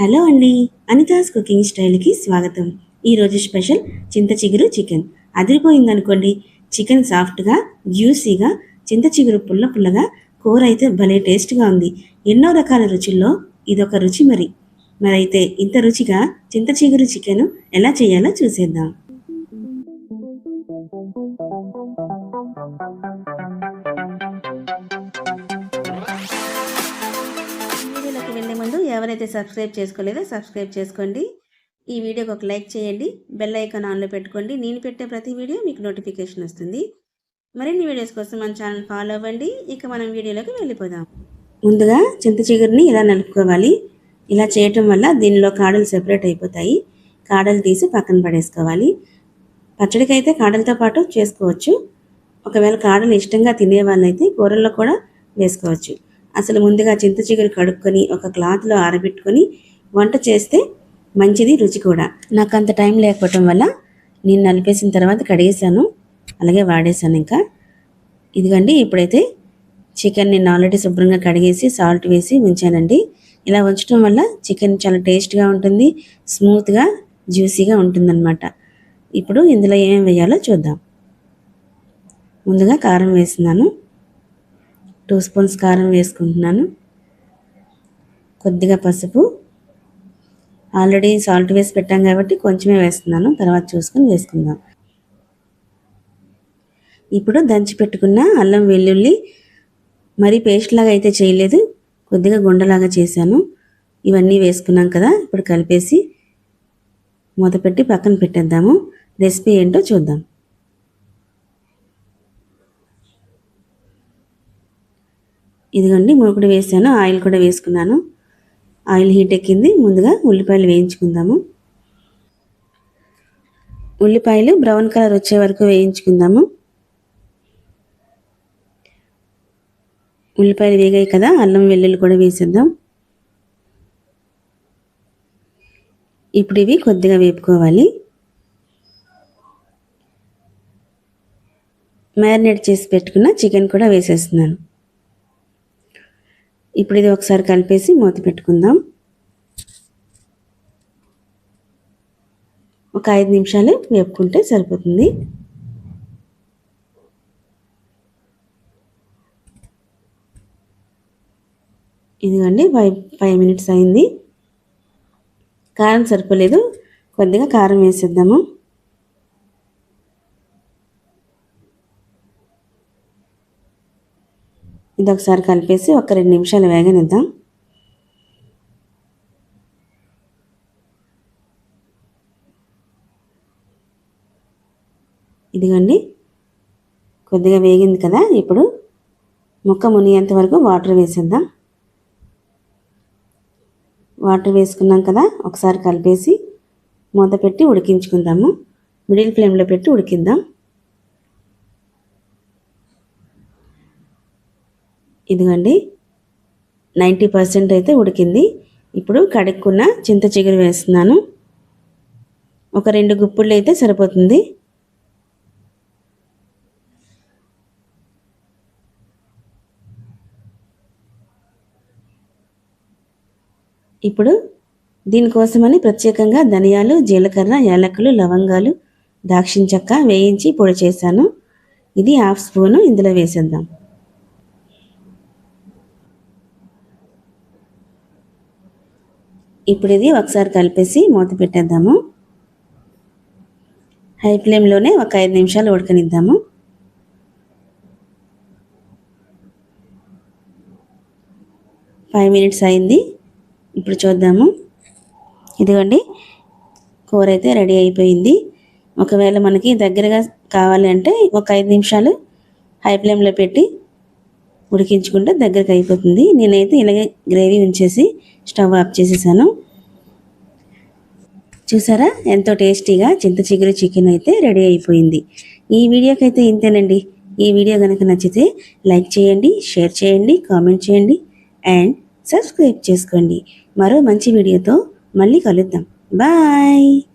Hello అండి Anita's cooking స్టైల్కి స్వాగతం. ఈరోజు స్పెషల్ చింత చిగురు చికెన్. అదిరిపోయిందనుకోండి చికెన్ సాఫ్ట్గా జ్యూసీగా చింత చిగురు పుల్ల పుల్లగా కూర అయితే భలే టేస్ట్గా ఉంది. ఎన్నో రకాల రుచుల్లో ఇదొక రుచి మరి. మరైతే ఇంత రుచిగా చింత చిగురు చికెన్ ఎలా చేయాలో చూసేద్దాం. ఎవరైతే సబ్స్క్రైబ్ చేసుకోలేదో సబ్స్క్రైబ్ చేసుకోండి. ఈ వీడియోకి ఒక లైక్ చేయండి. బెల్ ఐకాన్ ఆన్లో పెట్టుకోండి. నేను పెట్టే ప్రతి వీడియో మీకు నోటిఫికేషన్ వస్తుంది. మరిన్ని వీడియోస్ కోసం మన ఛానల్ ఫాలో అవ్వండి. ఇక మనం వీడియోలోకి వెళ్ళిపోదాం. ముందుగా చింత చిగురిని ఇలా నలుపుకోవాలి. ఇలా చేయటం వల్ల దీనిలో కాడలు సెపరేట్ అయిపోతాయి. కాడలు తీసి పక్కన పడేసుకోవాలి. పచ్చడికి అయితే కాడలతో పాటు చేసుకోవచ్చు. ఒకవేళ కాడలు ఇష్టంగా తినే వాళ్ళైతే కూరల్లో కూడా వేసుకోవచ్చు. అసలు ముందుగా చింత చిగురు కడుక్కొని ఒక క్లాత్లో ఆరబెట్టుకొని వంట చేస్తే మంచిది రుచి కూడా. నాకు అంత టైం లేకపోవటం వల్ల నేను నలిపేసిన తర్వాత కడిగేసాను అలాగే వాడేసాను ఇంకా. ఇదిగండి ఇప్పుడైతే చికెన్ నేను ఆల్రెడీ శుభ్రంగా కడిగేసి సాల్ట్ వేసి ఉంచానండి. ఇలా ఉంచడం వల్ల చికెన్ చాలా టేస్ట్గా ఉంటుంది స్మూత్గా జ్యూసీగా ఉంటుందన్నమాట. ఇప్పుడు ఇందులో ఏమేమి వేయాలో చూద్దాం. ముందుగా కారం వేస్తున్నాను. టూ స్పూన్స్ కారం వేసుకుంటున్నాను. కొద్దిగా పసుపు. ఆల్రెడీ సాల్ట్ వేసి పెట్టాం కాబట్టి కొంచెమే వేస్తున్నాను. తర్వాత చూసుకొని వేసుకుందాం. ఇప్పుడు దంచి పెట్టుకున్న అల్లం వెల్లుల్లి మరీ పేస్ట్ లాగా అయితే చేయలేదు. కొద్దిగా గుండలాగా చేశాను. ఇవన్నీ వేసుకున్నాం కదా ఇప్పుడు కలిపేసి మూత పెట్టి పక్కన పెట్టేద్దాము. రెసిపీ ఏంటో చూద్దాం. ఇదిగోండి మూకుడు వేసాను ఆయిల్ కూడా వేసుకున్నాను. ఆయిల్ హీట్ ఎక్కింది ముందుగా ఉల్లిపాయలు వేయించుకుందాము. ఉల్లిపాయలు బ్రౌన్ కలర్ వచ్చే వరకు వేయించుకుందాము. ఉల్లిపాయలు వేగాయి కదా అల్లం వెల్లుల్లి కూడా వేసేద్దాం. ఇప్పుడు ఇవి కొద్దిగా వేపుకోవాలి. మ్యారినేట్ చేసి పెట్టుకున్న చికెన్ కూడా వేసేస్తున్నాను. ఇప్పుడు ఇది ఒకసారి కలిపేసి మూత పెట్టుకుందాం. ఒక ఐదు నిమిషాలు వేపుకుంటే సరిపోతుంది. ఇదిగోండి ఫైవ్ ఫైవ్ మినిట్స్ అయింది. కారం సరిపోలేదు. కొద్దిగా కారం వేసేద్దాము. ఇది ఒకసారి కలిపేసి ఒక రెండు నిమిషాలు వేగనిద్దాం. ఇదిగోండి. కొద్దిగా వేగింది కదా ఇప్పుడు ముక్క మునిగేంత వరకు వాటర్ వేసేద్దాం. వాటర్ వేసుకున్నాం కదా ఒకసారి కలిపేసి మూత పెట్టి ఉడికించుకుందాము. మిడిల్ ఫ్లేమ్లో పెట్టి ఉడికిద్దాం. ఇదిగోండి. నైంటీ పర్సెంట్ అయితే ఉడికింది. ఇప్పుడు కడుక్కున్న చింత చిగురు వేస్తున్నాను. ఒక రెండు గుప్పుళ్ళు అయితే సరిపోతుంది. ఇప్పుడు దీనికోసమని ప్రత్యేకంగా ధనియాలు జీలకర్ర యాలకులు లవంగాలు దాక్షిణ చెక్క వేయించి పొడి చేశాను. ఇది హాఫ్ స్పూను ఇందులో వేసేద్దాం. ఇప్పుడు ఇది ఒకసారి కలిపేసి మూత పెట్టేద్దాము. హై ఫ్లేమ్లోనే ఒక ఐదు నిమిషాలు ఉడకనిద్దాము. ఫైవ్ మినిట్స్ అయింది. ఇప్పుడు చూద్దాము. ఇదిగోండి కూర అయితే రెడీ అయిపోయింది. ఒకవేళ మనకి దగ్గరగా కావాలి అంటే ఒక ఐదు నిమిషాలు హై ఫ్లేమ్లో పెట్టి ఉడికించుకుంటే దగ్గరికి అయిపోతుంది. నేనైతే ఇలాగే గ్రేవీ ఉంచేసి స్టవ్ ఆఫ్ చేసేసాను. చూసారా? ఎంతో టేస్టీగా చింత చిగురు చికెన్ అయితే రెడీ అయిపోయింది. ఈ వీడియోకి అయితే ఇంతేనండి. ఈ వీడియో కనుక నచ్చితే లైక్ చేయండి షేర్ చేయండి కామెంట్ చేయండి అండ్ సబ్స్క్రైబ్ చేసుకోండి. మరో మంచి వీడియోతో మళ్ళీ కలుద్దాం. బాయ్!